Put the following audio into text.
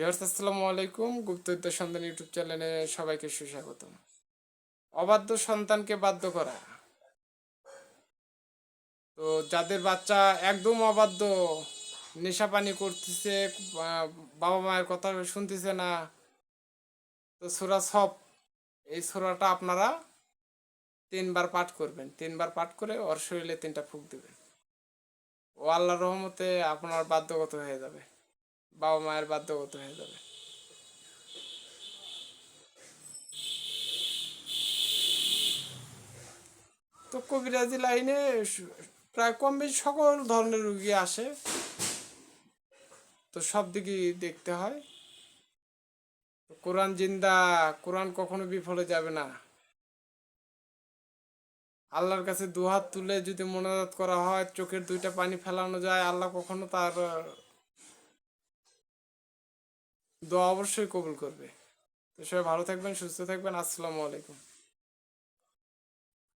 Viewers, আসসালামু আলাইকুম। গুপ্তবিদ্য সন্তান ইউটিউব চ্যানেলে সবাইকে সুস্বাগতম। অবাধ্য সন্তানকে বাধ্য করা। তো যাদের বাচ্চা একদম অবাধ্য নেশা পানি করতেছে বাবা মায়ের কথা শুনতেছে না, তো সুরা সব এই সুরাটা আপনারা তিনবার পাঠ করবেন। তিনবার পাঠ করে ওর শরীরে তিনটা ফুক দিবেন। ও আল্লাহর রহমতে আপনার বাধ্যগত হয়ে যাবে। বাবা মায়ের বাধ্যগত হয়ে যাবে। তো কবিরাজি লাইনে প্রায় কম বেশি সকল ধরনের রুগী আসে। তো সব দিকেই দেখতে হয়। কোরআন জিন্দা, কোরআন কখনো বিফলে যাবে না। আল্লাহর কাছে দুহাত তুলে যদি মোনাজাত করা হয়, চোখের দুইটা পানি ফেলানো যায়, আল্লাহ কখনো তার দোয়া অবশ্যই কবুল করবে। তো সবাই ভালো থাকবেন সুস্থ থাকবেন। আসসালামু আলাইকুম।